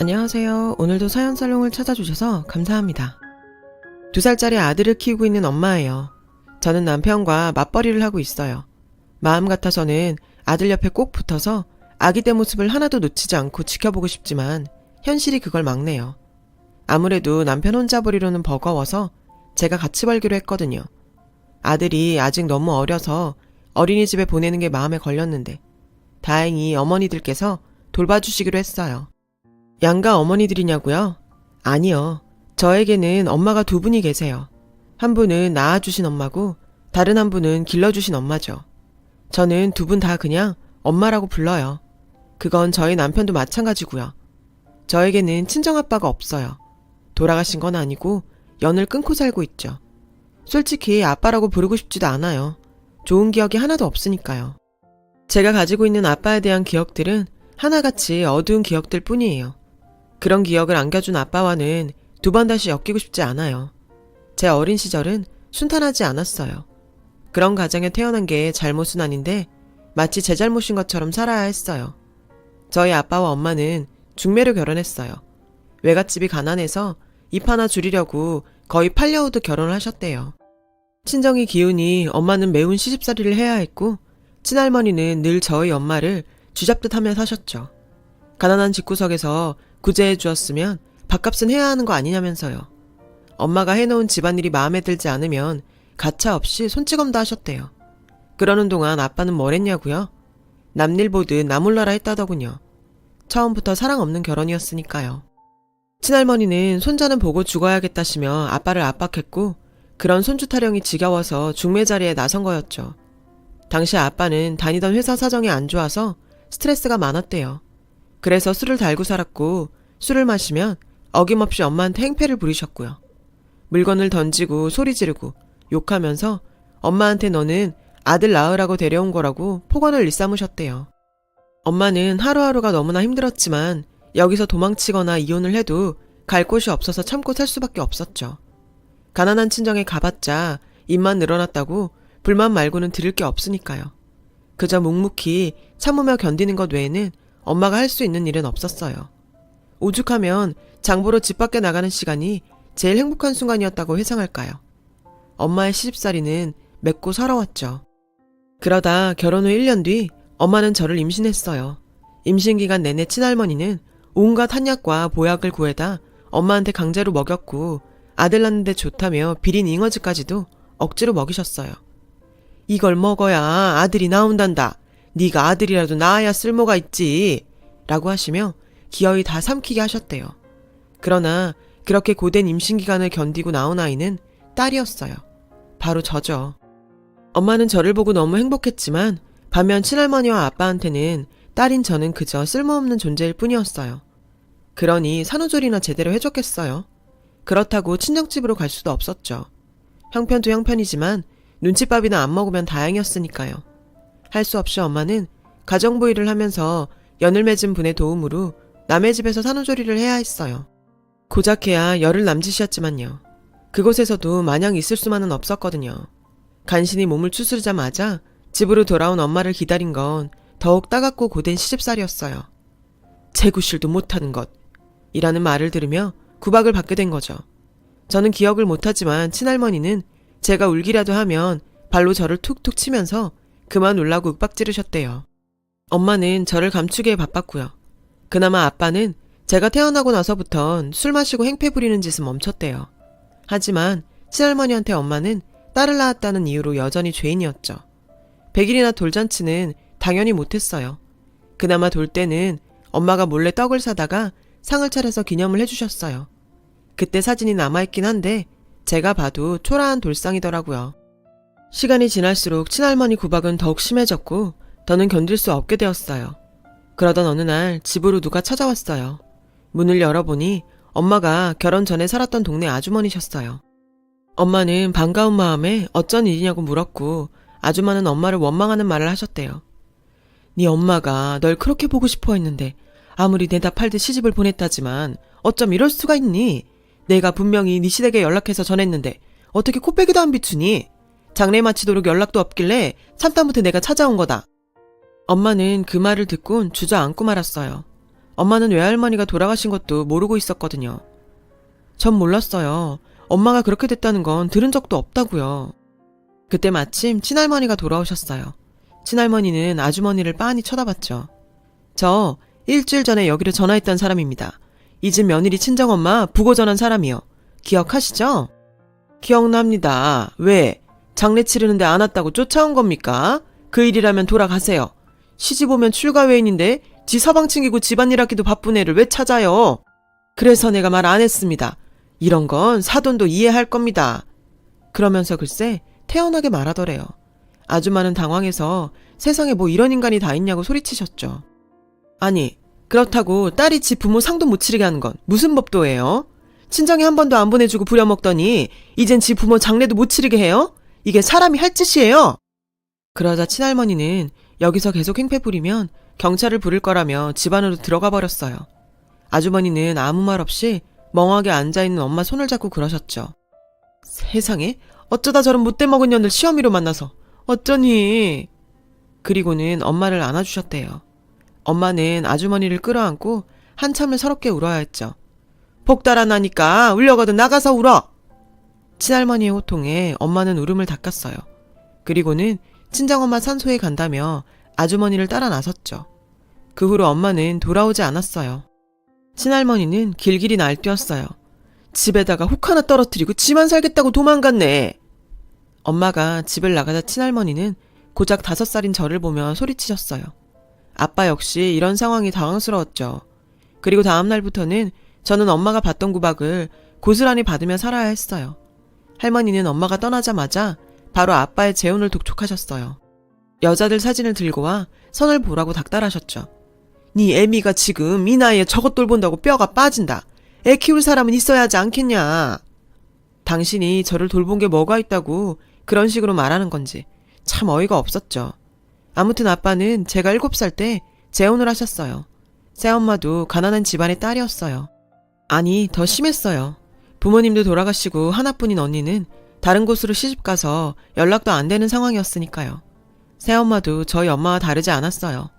안녕하세요. 오늘도 사연 살롱을 찾아주셔서 감사합니다. 두 살짜리 아들을 키우고 있는 엄마예요. 저는 남편과 맞벌이를 하고 있어요. 마음 같아서는 아들 옆에 꼭 붙어서 아기 때 모습을 하나도 놓치지 않고 지켜보고 싶지만 현실이 그걸 막네요. 아무래도 남편 혼자 보리로는 버거워서 제가 같이 벌기로 했거든요. 아들이 아직 너무 어려서 어린이집에 보내는 게 마음에 걸렸는데 다행히 어머니들께서 돌봐주시기로 했어요. 양가 어머니들이냐고요? 아니요. 저에게는 엄마가 두 분이 계세요. 한 분은 낳아주신 엄마고 다른 한 분은 길러주신 엄마죠. 저는 두 분 다 그냥 엄마라고 불러요. 그건 저희 남편도 마찬가지고요. 저에게는 친정아빠가 없어요. 돌아가신 건 아니고 연을 끊고 살고 있죠. 솔직히 아빠라고 부르고 싶지도 않아요. 좋은 기억이 하나도 없으니까요. 제가 가지고 있는 아빠에 대한 기억들은 하나같이 어두운 기억들 뿐이에요. 그런 기억을 안겨준 아빠와는 두 번 다시 엮이고 싶지 않아요. 제 어린 시절은 순탄하지 않았어요. 그런 가정에 태어난 게 잘못은 아닌데 마치 제 잘못인 것처럼 살아야 했어요. 저희 아빠와 엄마는 중매로 결혼했어요. 외갓집이 가난해서 입 하나 줄이려고 거의 팔려오듯 결혼을 하셨대요. 친정이 기우니 엄마는 매운 시집살이를 해야 했고 친할머니는 늘 저희 엄마를 쥐잡듯 하며 사셨죠. 가난한 집구석에서 구제해 주었으면 밥값은 해야 하는 거 아니냐면서요. 엄마가 해놓은 집안일이 마음에 들지 않으면 가차 없이 손찌검도 하셨대요. 그러는 동안 아빠는 뭘 했냐고요? 남일 보듯 나몰라라 했다더군요. 처음부터 사랑 없는 결혼이었으니까요. 친할머니는 손자는 보고 죽어야겠다시며 아빠를 압박했고 그런 손주 타령이 지겨워서 중매 자리에 나선 거였죠. 당시 아빠는 다니던 회사 사정이 안 좋아서 스트레스가 많았대요. 그래서 술을 달고 살았고 술을 마시면 어김없이 엄마한테 행패를 부리셨고요. 물건을 던지고 소리 지르고 욕하면서 엄마한테 너는 아들 낳으라고 데려온 거라고 폭언을 일삼으셨대요. 엄마는 하루하루가 너무나 힘들었지만 여기서 도망치거나 이혼을 해도 갈 곳이 없어서 참고 살 수밖에 없었죠. 가난한 친정에 가봤자 입만 늘어났다고 불만 말고는 들을 게 없으니까요. 그저 묵묵히 참으며 견디는 것 외에는 엄마가 할 수 있는 일은 없었어요. 오죽하면 장보러 집 밖에 나가는 시간이 제일 행복한 순간이었다고 회상할까요? 엄마의 시집살이는 맵고 서러웠죠. 그러다 결혼 후 1년 뒤 엄마는 저를 임신했어요. 임신 기간 내내 친할머니는 온갖 한약과 보약을 구해다 엄마한테 강제로 먹였고 아들 낳는데 좋다며 비린 잉어즈까지도 억지로 먹이셨어요. 이걸 먹어야 아들이 나온단다. 네가 아들이라도 낳아야 쓸모가 있지. 라고 하시며 기어이 다 삼키게 하셨대요. 그러나 그렇게 고된 임신 기간을 견디고 나온 아이는 딸이었어요. 바로 저죠. 엄마는 저를 보고 너무 행복했지만 반면 친할머니와 아빠한테는 딸인 저는 그저 쓸모없는 존재일 뿐이었어요. 그러니 산후조리나 제대로 해줬겠어요. 그렇다고 친정집으로 갈 수도 없었죠. 형편도 형편이지만 눈칫밥이나 안 먹으면 다행이었으니까요. 할 수 없이 엄마는 가정부 일을 하면서 연을 맺은 분의 도움으로 남의 집에서 산후조리를 해야 했어요. 고작해야 열흘 남짓이었지만요. 그곳에서도 마냥 있을 수만은 없었거든요. 간신히 몸을 추스르자마자 집으로 돌아온 엄마를 기다린 건 더욱 따갑고 고된 시집살이었어요. 재구실도 못하는 것. 이라는 말을 들으며 구박을 받게 된 거죠. 저는 기억을 못하지만 친할머니는 제가 울기라도 하면 발로 저를 툭툭 치면서 그만 울라고 윽박 지르셨대요. 엄마는 저를 감추기에 바빴고요. 그나마 아빠는 제가 태어나고 나서부턴 술 마시고 행패 부리는 짓은 멈췄대요. 하지만 친할머니한테 엄마는 딸을 낳았다는 이유로 여전히 죄인이었죠. 백일이나 돌잔치는 당연히 못했어요. 그나마 돌 때는 엄마가 몰래 떡을 사다가 상을 차려서 기념을 해주셨어요. 그때 사진이 남아있긴 한데 제가 봐도 초라한 돌상이더라고요. 시간이 지날수록 친할머니 구박은 더욱 심해졌고 더는 견딜 수 없게 되었어요. 그러던 어느 날 집으로 누가 찾아왔어요. 문을 열어보니 엄마가 결혼 전에 살았던 동네 아주머니셨어요. 엄마는 반가운 마음에 어쩐 일이냐고 물었고 아주마는 엄마를 원망하는 말을 하셨대요. 네 엄마가 널 그렇게 보고 싶어 했는데 아무리 팔듯 시집을 보냈다지만 어쩜 이럴 수가 있니? 내가 분명히 네 시댁에 연락해서 전했는데 어떻게 코빼기도 안 비추니? 장례 마치도록 연락도 없길래 참다 못해 내가 찾아온 거다. 엄마는 그 말을 듣곤 주저앉고 말았어요. 엄마는 외할머니가 돌아가신 것도 모르고 있었거든요. 전 몰랐어요. 엄마가 그렇게 됐다는 건 들은 적도 없다고요. 그때 마침 친할머니가 돌아오셨어요. 친할머니는 아주머니를 빤히 쳐다봤죠. 저 일주일 전에 여기로 전화했던 사람입니다. 이 집 며느리 친정엄마 부고 전한 사람이요. 기억하시죠? 기억납니다. 왜? 장례 치르는데 안 왔다고 쫓아온 겁니까? 그 일이라면 돌아가세요. 시집 오면 출가 외인인데 지 서방 챙기고 집안일 하기도 바쁜 애를 왜 찾아요? 그래서 내가 말 안 했습니다. 이런 건 사돈도 이해할 겁니다. 그러면서 글쎄 태연하게 말하더래요. 아줌마는 당황해서 세상에 뭐 이런 인간이 다 있냐고 소리치셨죠. 아니, 그렇다고 딸이 지 부모 상도 못 치르게 하는 건 무슨 법도예요? 친정에 한 번도 안 보내주고 부려먹더니 이젠 지 부모 장례도 못 치르게 해요? 이게 사람이 할 짓이에요? 그러자 친할머니는 여기서 계속 행패 부리면 경찰을 부를 거라며 집 안으로 들어가 버렸어요. 아주머니는 아무 말 없이 멍하게 앉아있는 엄마 손을 잡고 그러셨죠. 세상에 어쩌다 저런 못돼 먹은 년들 시어미로 만나서 어쩌니. 그리고는 엄마를 안아주셨대요. 엄마는 아주머니를 끌어안고 한참을 서럽게 울어야 했죠. 복달아 나니까 울려거든 나가서 울어! 친할머니의 호통에 엄마는 울음을 닦았어요. 그리고는 친정엄마 산소에 간다며 아주머니를 따라 나섰죠. 그 후로 엄마는 돌아오지 않았어요. 친할머니는 길길이 날뛰었어요. 집에다가 혹 하나 떨어뜨리고 지만 살겠다고 도망갔네. 엄마가 집을 나가자 친할머니는 고작 다섯 살인 저를 보며 소리치셨어요. 아빠 역시 이런 상황이 당황스러웠죠. 그리고 다음날부터는 저는 엄마가 받던 구박을 고스란히 받으며 살아야 했어요. 할머니는 엄마가 떠나자마자 바로 아빠의 재혼을 독촉하셨어요. 여자들 사진을 들고 와 선을 보라고 닥달하셨죠. 네 애미가 지금 이 나이에 저것 돌 본다고 뼈가 빠진다. 애 키울 사람은 있어야 하지 않겠냐. 당신이 저를 돌본 게 뭐가 있다고 그런 식으로 말하는 건지 참 어이가 없었죠. 아무튼 아빠는 제가 일곱 살때 재혼을 하셨어요. 새엄마도 가난한 집안의 딸이었어요. 아니, 더 심했어요. 부모님도 돌아가시고 하나뿐인 언니는 다른 곳으로 시집가서 연락도 안 되는 상황이었으니까요. 새엄마도 저희 엄마와 다르지 않았어요.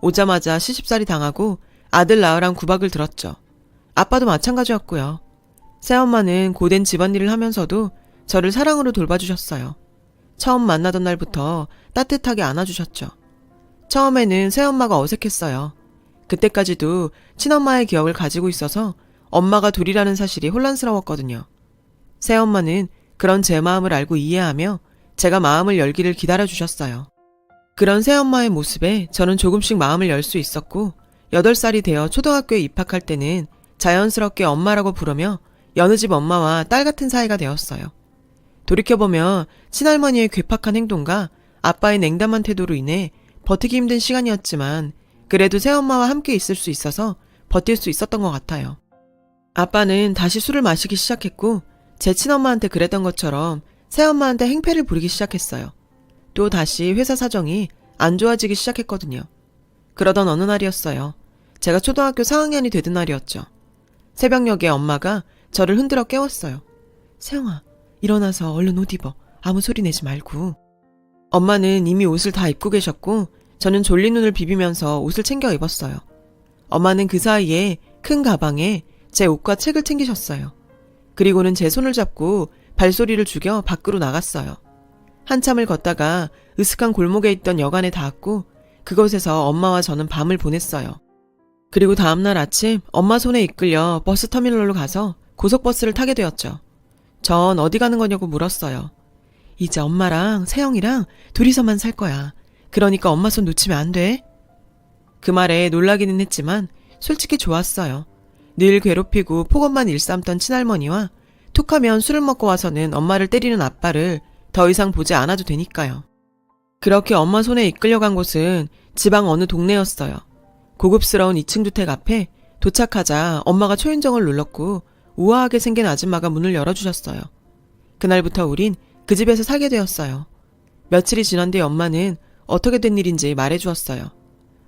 오자마자 시집살이 당하고 아들 낳으란 구박을 들었죠. 아빠도 마찬가지였고요. 새엄마는 고된 집안일을 하면서도 저를 사랑으로 돌봐주셨어요. 처음 만나던 날부터 따뜻하게 안아주셨죠. 처음에는 새엄마가 어색했어요. 그때까지도 친엄마의 기억을 가지고 있어서 엄마가 둘이라는 사실이 혼란스러웠거든요. 새엄마는 그런 제 마음을 알고 이해하며 제가 마음을 열기를 기다려주셨어요. 그런 새엄마의 모습에 저는 조금씩 마음을 열 수 있었고, 8살이 되어 초등학교에 입학할 때는 자연스럽게 엄마라고 부르며 여느 집 엄마와 딸 같은 사이가 되었어요. 돌이켜보면 친할머니의 괴팍한 행동과 아빠의 냉담한 태도로 인해 버티기 힘든 시간이었지만 그래도 새엄마와 함께 있을 수 있어서 버틸 수 있었던 것 같아요. 아빠는 다시 술을 마시기 시작했고 제 친엄마한테 그랬던 것처럼 새엄마한테 행패를 부리기 시작했어요. 또 다시 회사 사정이 안 좋아지기 시작했거든요. 그러던 어느 날이었어요. 제가 초등학교 4학년이 되던 날이었죠. 새벽녘에 엄마가 저를 흔들어 깨웠어요. 세영아, 일어나서 얼른 옷 입어. 아무 소리 내지 말고. 엄마는 이미 옷을 다 입고 계셨고, 저는 졸린 눈을 비비면서 옷을 챙겨 입었어요. 엄마는 그 사이에 큰 가방에 제 옷과 책을 챙기셨어요. 그리고는 제 손을 잡고 발소리를 죽여 밖으로 나갔어요. 한참을 걷다가 으슥한 골목에 있던 여관에 닿았고, 그곳에서 엄마와 저는 밤을 보냈어요. 그리고 다음날 아침 엄마 손에 이끌려 버스 터미널로 가서 고속버스를 타게 되었죠. 전 어디 가는 거냐고 물었어요. 이제 엄마랑 세영이랑 둘이서만 살 거야. 그러니까 엄마 손 놓치면 안 돼. 그 말에 놀라기는 했지만 솔직히 좋았어요. 늘 괴롭히고 폭언만 일삼던 친할머니와 툭하면 술을 먹고 와서는 엄마를 때리는 아빠를 더 이상 보지 않아도 되니까요. 그렇게 엄마 손에 이끌려간 곳은 지방 어느 동네였어요. 고급스러운 2층 주택 앞에 도착하자 엄마가 초인종을 눌렀고 우아하게 생긴 아줌마가 문을 열어주셨어요. 그날부터 우린 그 집에서 살게 되었어요. 며칠이 지난 뒤 엄마는 어떻게 된 일인지 말해주었어요.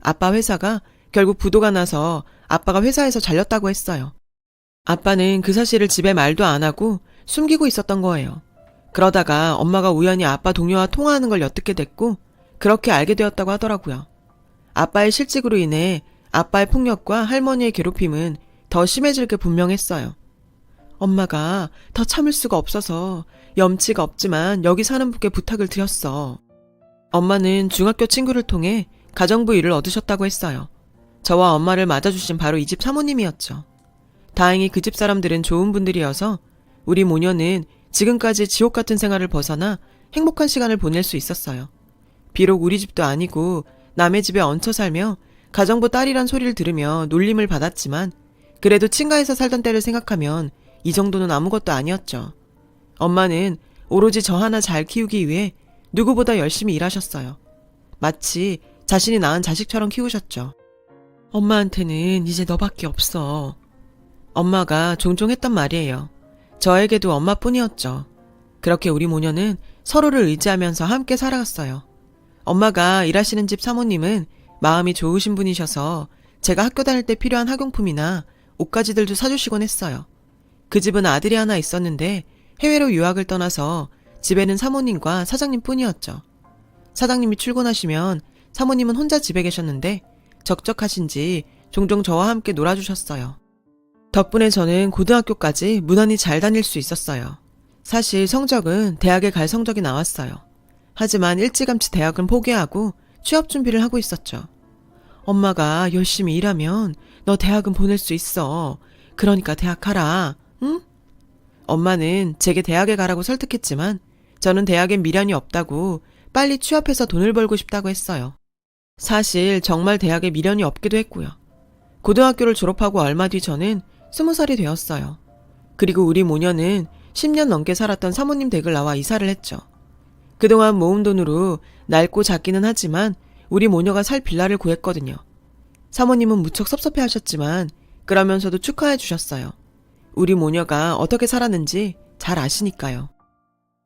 아빠 회사가 결국 부도가 나서 아빠가 회사에서 잘렸다고 했어요. 아빠는 그 사실을 집에 말도 안 하고 숨기고 있었던 거예요. 그러다가 엄마가 우연히 아빠 동료와 통화하는 걸 엿듣게 됐고 그렇게 알게 되었다고 하더라고요. 아빠의 실직으로 인해 아빠의 폭력과 할머니의 괴롭힘은 더 심해질 게 분명했어요. 엄마가 더 참을 수가 없어서 염치가 없지만 여기 사는 분께 부탁을 드렸어. 엄마는 중학교 친구를 통해 가정부 일을 얻으셨다고 했어요. 저와 엄마를 맞아주신 바로 이 집 사모님이었죠. 다행히 그 집 사람들은 좋은 분들이어서 우리 모녀는 지금까지 지옥 같은 생활을 벗어나 행복한 시간을 보낼 수 있었어요. 비록 우리 집도 아니고 남의 집에 얹혀 살며 가정부 딸이란 소리를 들으며 놀림을 받았지만 그래도 친가에서 살던 때를 생각하면 이 정도는 아무것도 아니었죠. 엄마는 오로지 저 하나 잘 키우기 위해 누구보다 열심히 일하셨어요. 마치 자신이 낳은 자식처럼 키우셨죠. 엄마한테는 이제 너밖에 없어. 엄마가 종종 했던 말이에요. 저에게도 엄마뿐이었죠. 그렇게 우리 모녀는 서로를 의지하면서 함께 살아갔어요. 엄마가 일하시는 집 사모님은 마음이 좋으신 분이셔서 제가 학교 다닐 때 필요한 학용품이나 옷가지들도 사주시곤 했어요. 그 집은 아들이 하나 있었는데 해외로 유학을 떠나서 집에는 사모님과 사장님 뿐이었죠. 사장님이 출근하시면 사모님은 혼자 집에 계셨는데 적적하신지 종종 저와 함께 놀아주셨어요. 덕분에 저는 고등학교까지 무난히 잘 다닐 수 있었어요. 사실 성적은 대학에 갈 성적이 나왔어요. 하지만 일찌감치 대학은 포기하고 취업 준비를 하고 있었죠. 엄마가 열심히 일하면 너 대학은 보낼 수 있어. 그러니까 대학 가라. 응? 엄마는 제게 대학에 가라고 설득했지만 저는 대학엔 미련이 없다고 빨리 취업해서 돈을 벌고 싶다고 했어요. 사실 정말 대학에 미련이 없기도 했고요. 고등학교를 졸업하고 얼마 뒤 저는 스무 살이 되었어요. 그리고 우리 모녀는 10년 넘게 살았던 사모님 댁을 나와 이사를 했죠. 그동안 모은 돈으로 낡고 작기는 하지만 우리 모녀가 살 빌라를 구했거든요. 사모님은 무척 섭섭해 하셨지만 그러면서도 축하해 주셨어요. 우리 모녀가 어떻게 살았는지 잘 아시니까요.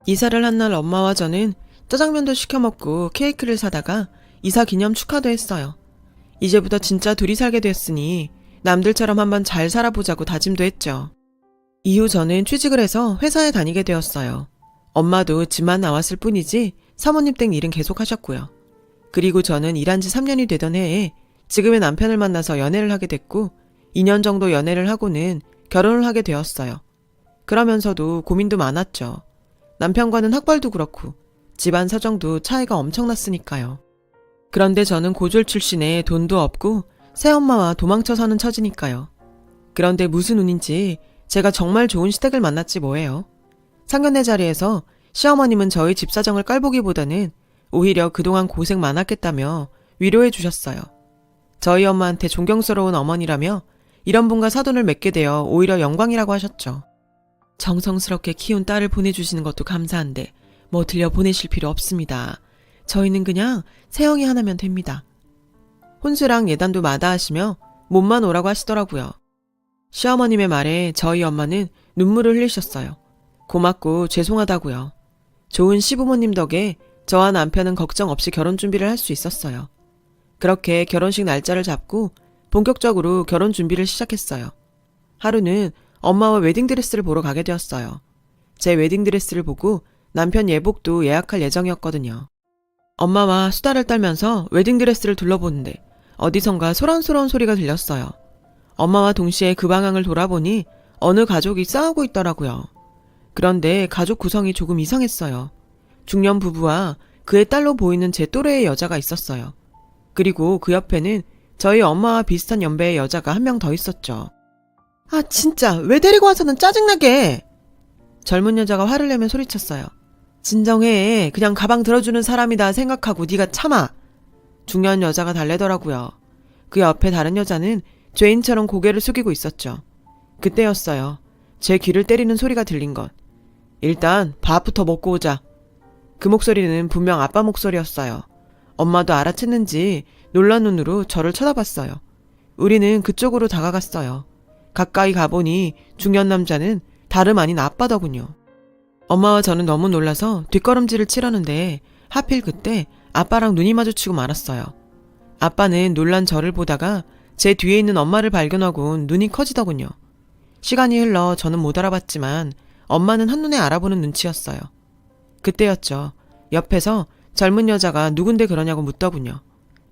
이사를 한 날 엄마와 저는 짜장면도 시켜 먹고 케이크를 사다가 이사 기념 축하도 했어요. 이제부터 진짜 둘이 살게 됐으니 남들처럼 한번 잘 살아보자고 다짐도 했죠. 이후 저는 취직을 해서 회사에 다니게 되었어요. 엄마도 집만 나왔을 뿐이지 사모님 댁 일은 계속 하셨고요. 그리고 저는 일한 지 3년이 되던 해에 지금의 남편을 만나서 연애를 하게 됐고 2년 정도 연애를 하고는 결혼을 하게 되었어요. 그러면서도 고민도 많았죠. 남편과는 학벌도 그렇고 집안 사정도 차이가 엄청났으니까요. 그런데 저는 고졸 출신에 돈도 없고 새엄마와 도망쳐 사는 처지니까요. 그런데 무슨 운인지 제가 정말 좋은 시댁을 만났지 뭐예요. 상견례 자리에서 시어머님은 저희 집 사정을 깔보기보다는 오히려 그동안 고생 많았겠다며 위로해 주셨어요. 저희 엄마한테 존경스러운 어머니라며 이런 분과 사돈을 맺게 되어 오히려 영광이라고 하셨죠. 정성스럽게 키운 딸을 보내주시는 것도 감사한데 뭐 들려 보내실 필요 없습니다. 저희는 그냥 세영이 하나면 됩니다. 혼수랑 예단도 마다하시며 몸만 오라고 하시더라고요. 시어머님의 말에 저희 엄마는 눈물을 흘리셨어요. 고맙고 죄송하다고요. 좋은 시부모님 덕에 저와 남편은 걱정 없이 결혼 준비를 할 수 있었어요. 그렇게 결혼식 날짜를 잡고 본격적으로 결혼 준비를 시작했어요. 하루는 엄마와 웨딩드레스를 보러 가게 되었어요. 제 웨딩드레스를 보고 남편 예복도 예약할 예정이었거든요. 엄마와 수다를 떨면서 웨딩드레스를 둘러보는데 어디선가 소란소란 소리가 들렸어요. 엄마와 동시에 그 방향을 돌아보니 어느 가족이 싸우고 있더라고요. 그런데 가족 구성이 조금 이상했어요. 중년 부부와 그의 딸로 보이는 제 또래의 여자가 있었어요. 그리고 그 옆에는 저희 엄마와 비슷한 연배의 여자가 한 명 더 있었죠. 아, 진짜, 왜 데리고 와서는 짜증나게! 젊은 여자가 화를 내며 소리쳤어요. 진정해. 그냥 가방 들어주는 사람이다 생각하고 네가 참아. 중년 여자가 달래더라고요. 그 옆에 다른 여자는 죄인처럼 고개를 숙이고 있었죠. 그때였어요. 제 귀를 때리는 소리가 들린 것. 일단 밥부터 먹고 오자. 그 목소리는 분명 아빠 목소리였어요. 엄마도 알아챘는지 놀란 눈으로 저를 쳐다봤어요. 우리는 그쪽으로 다가갔어요. 가까이 가보니 중년 남자는 다름 아닌 아빠더군요. 엄마와 저는 너무 놀라서 뒷걸음질을 치려는데 하필 그때 아빠랑 눈이 마주치고 말았어요. 아빠는 놀란 저를 보다가 제 뒤에 있는 엄마를 발견하고 눈이 커지더군요. 시간이 흘러 저는 못 알아봤지만 엄마는 한눈에 알아보는 눈치였어요. 그때였죠. 옆에서 젊은 여자가 누군데 그러냐고 묻더군요.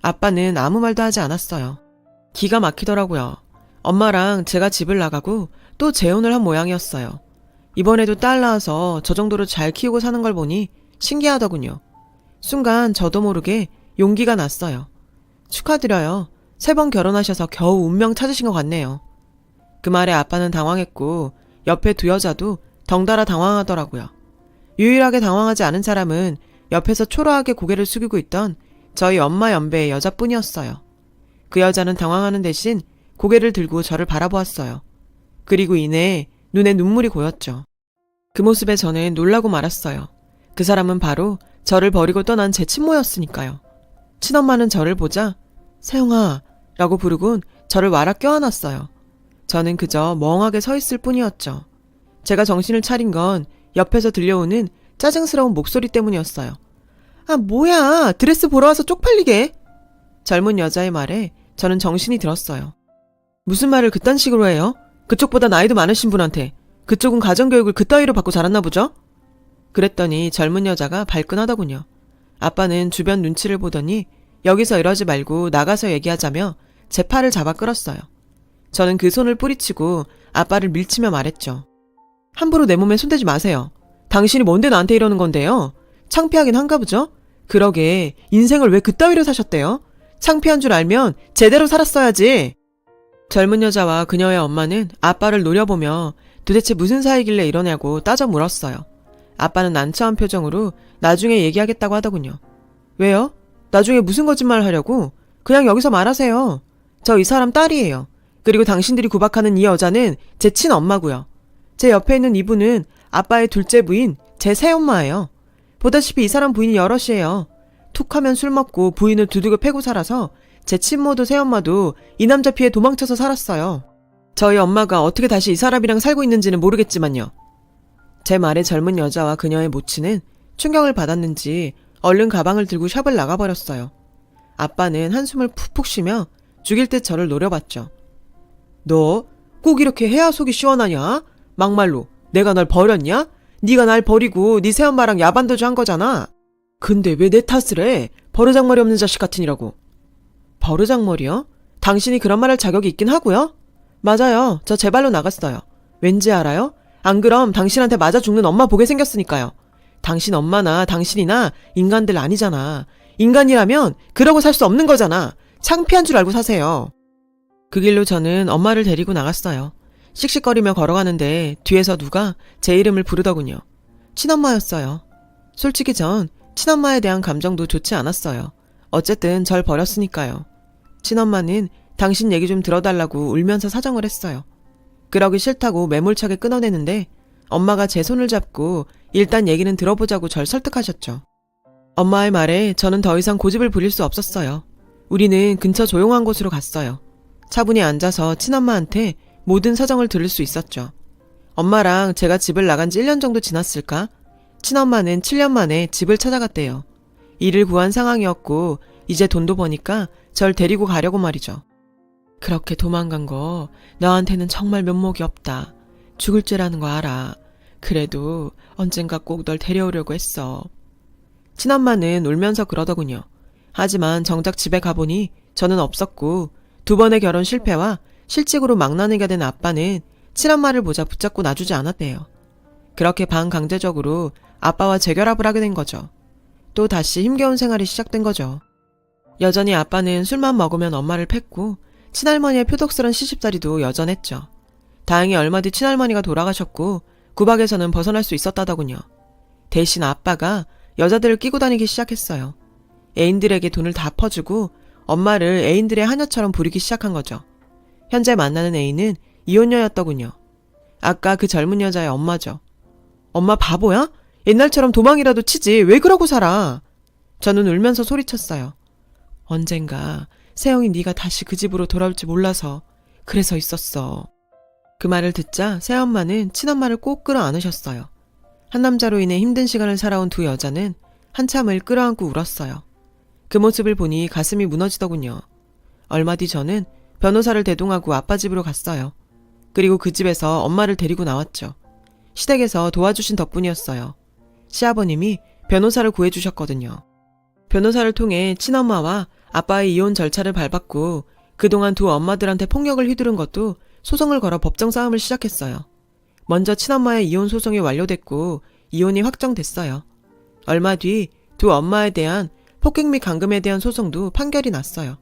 아빠는 아무 말도 하지 않았어요. 기가 막히더라고요. 엄마랑 제가 집을 나가고 또 재혼을 한 모양이었어요. 이번에도 딸 낳아서 저 정도로 잘 키우고 사는 걸 보니 신기하더군요. 순간 저도 모르게 용기가 났어요. 축하드려요. 세 번 결혼하셔서 겨우 운명 찾으신 것 같네요. 그 말에 아빠는 당황했고 옆에 두 여자도 덩달아 당황하더라고요. 유일하게 당황하지 않은 사람은 옆에서 초라하게 고개를 숙이고 있던 저희 엄마 연배의 여자뿐이었어요. 그 여자는 당황하는 대신 고개를 들고 저를 바라보았어요. 그리고 이내 눈에 눈물이 고였죠. 그 모습에 저는 놀라고 말았어요. 그 사람은 바로 저를 버리고 떠난 제 친모였으니까요. 친엄마는 저를 보자 세영아 라고 부르곤 저를 와라 껴안았어요. 저는 그저 멍하게 서 있을 뿐이었죠. 제가 정신을 차린 건 옆에서 들려오는 짜증스러운 목소리 때문이었어요. 아, 뭐야. 드레스 보러 와서 쪽팔리게. 젊은 여자의 말에 저는 정신이 들었어요. 무슨 말을 그딴 식으로 해요? 그쪽보다 나이도 많으신 분한테. 그쪽은 가정교육을 그따위로 받고 자랐나 보죠? 그랬더니 젊은 여자가 발끈하더군요. 아빠는 주변 눈치를 보더니 여기서 이러지 말고 나가서 얘기하자며 제 팔을 잡아 끌었어요. 저는 그 손을 뿌리치고 아빠를 밀치며 말했죠. 함부로 내 몸에 손대지 마세요. 당신이 뭔데 나한테 이러는 건데요? 창피하긴 한가 보죠? 그러게 인생을 왜 그따위로 사셨대요? 창피한 줄 알면 제대로 살았어야지. 젊은 여자와 그녀의 엄마는 아빠를 노려보며 도대체 무슨 사이길래 이러냐고 따져 물었어요. 아빠는 난처한 표정으로 나중에 얘기하겠다고 하더군요. 왜요? 나중에 무슨 거짓말 하려고? 그냥 여기서 말하세요. 저 이 사람 딸이에요. 그리고 당신들이 구박하는 이 여자는 제 친엄마고요. 제 옆에 있는 이분은 아빠의 둘째 부인 제 새엄마예요. 보다시피 이 사람 부인이 여럿이에요. 툭 하면 술 먹고 부인을 두둑을 패고 살아서 제 친모도 새엄마도 이 남자 피해 도망쳐서 살았어요. 저희 엄마가 어떻게 다시 이 사람이랑 살고 있는지는 모르겠지만요. 제 말에 젊은 여자와 그녀의 모친은 충격을 받았는지 얼른 가방을 들고 샵을 나가버렸어요. 아빠는 한숨을 푹푹 쉬며 죽일 듯 저를 노려봤죠. 너 꼭 이렇게 해야 속이 시원하냐? 막말로 내가 널 버렸냐? 네가 날 버리고 네 새엄마랑 야반도주 한 거잖아. 근데 왜 내 탓을 해? 버르장머리 없는 자식 같으니라고. 버르장머리요? 당신이 그런 말 할 자격이 있긴 하고요. 맞아요. 저 제 발로 나갔어요. 왠지 알아요? 안 그럼 당신한테 맞아 죽는 엄마 보게 생겼으니까요. 당신 엄마나 당신이나 인간들 아니잖아. 인간이라면 그러고 살 수 없는 거잖아. 창피한 줄 알고 사세요. 그 길로 저는 엄마를 데리고 나갔어요. 씩씩거리며 걸어가는데 뒤에서 누가 제 이름을 부르더군요. 친엄마였어요. 솔직히 전 친엄마에 대한 감정도 좋지 않았어요. 어쨌든 절 버렸으니까요. 친엄마는 당신 얘기 좀 들어달라고 울면서 사정을 했어요. 그러기 싫다고 매몰차게 끊어내는데 엄마가 제 손을 잡고 일단 얘기는 들어보자고 절 설득하셨죠. 엄마의 말에 저는 더 이상 고집을 부릴 수 없었어요. 우리는 근처 조용한 곳으로 갔어요. 차분히 앉아서 친엄마한테 모든 사정을 들을 수 있었죠. 엄마랑 제가 집을 나간 지 1년 정도 지났을까? 친엄마는 7년 만에 집을 찾아갔대요. 일을 구한 상황이었고 이제 돈도 버니까 절 데리고 가려고 말이죠. 그렇게 도망간 거 너한테는 정말 면목이 없다. 죽을 줄 아는 거 알아. 그래도 언젠가 꼭 널 데려오려고 했어. 친엄마는 울면서 그러더군요. 하지만 정작 집에 가보니 저는 없었고 두 번의 결혼 실패와 실직으로 망나니가 된 아빠는 친엄마를 보자 붙잡고 놔주지 않았대요. 그렇게 반강제적으로 아빠와 재결합을 하게 된 거죠. 또 다시 힘겨운 생활이 시작된 거죠. 여전히 아빠는 술만 먹으면 엄마를 팼고 친할머니의 표독스런 시집살이도 여전했죠. 다행히 얼마 뒤 친할머니가 돌아가셨고 구박에서는 벗어날 수 있었다더군요. 대신 아빠가 여자들을 끼고 다니기 시작했어요. 애인들에게 돈을 다 퍼주고 엄마를 애인들의 하녀처럼 부리기 시작한 거죠. 현재 만나는 애인은 이혼녀였더군요. 아까 그 젊은 여자의 엄마죠. 엄마 바보야? 옛날처럼 도망이라도 치지 왜 그러고 살아? 저는 울면서 소리쳤어요. 언젠가 세영이 네가 다시 그 집으로 돌아올지 몰라서 그래서 있었어. 그 말을 듣자 새엄마는 친엄마를 꼭 끌어안으셨어요. 한 남자로 인해 힘든 시간을 살아온 두 여자는 한참을 끌어안고 울었어요. 그 모습을 보니 가슴이 무너지더군요. 얼마 뒤 저는 변호사를 대동하고 아빠 집으로 갔어요. 그리고 그 집에서 엄마를 데리고 나왔죠. 시댁에서 도와주신 덕분이었어요. 시아버님이 변호사를 구해주셨거든요. 변호사를 통해 친엄마와 아빠의 이혼 절차를 밟았고 그 그동안 두 엄마들한테 폭력을 휘두른 것도 소송을 걸어 법정 싸움을 시작했어요. 먼저 친엄마의 이혼 소송이 완료됐고 이혼이 확정됐어요. 얼마 뒤 두 엄마에 대한 폭행 및 감금에 대한 소송도 판결이 났어요.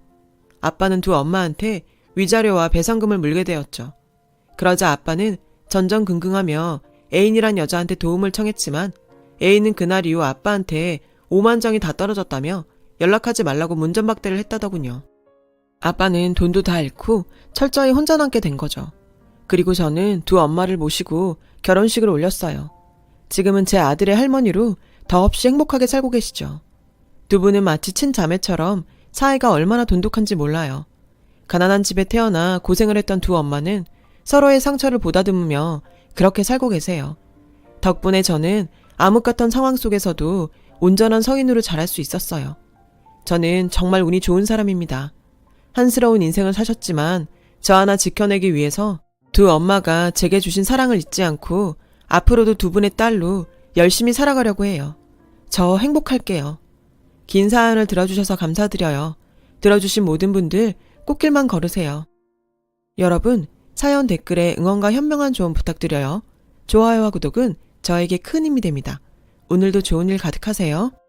아빠는 두 엄마한테 위자료와 배상금을 물게 되었죠. 그러자 아빠는 전전긍긍하며 애인이란 여자한테 도움을 청했지만 애인은 그날 이후 아빠한테 5만 정이 다 떨어졌다며 연락하지 말라고 문전박대를 했다더군요. 아빠는 돈도 다 잃고 철저히 혼자 남게 된 거죠. 그리고 저는 두 엄마를 모시고 결혼식을 올렸어요. 지금은 제 아들의 할머니로 더없이 행복하게 살고 계시죠. 두 분은 마치 친자매처럼 사이가 얼마나 돈독한지 몰라요. 가난한 집에 태어나 고생을 했던 두 엄마는 서로의 상처를 보다듬으며 그렇게 살고 계세요. 덕분에 저는 암흑 같던 상황 속에서도 온전한 성인으로 자랄 수 있었어요. 저는 정말 운이 좋은 사람입니다. 한스러운 인생을 사셨지만 저 하나 지켜내기 위해서 두 엄마가 제게 주신 사랑을 잊지 않고 앞으로도 두 분의 딸로 열심히 살아가려고 해요. 저 행복할게요. 긴 사연을 들어주셔서 감사드려요. 들어주신 모든 분들 꽃길만 걸으세요. 여러분, 사연 댓글에 응원과 현명한 조언 부탁드려요. 좋아요와 구독은 저에게 큰 힘이 됩니다. 오늘도 좋은 일 가득하세요.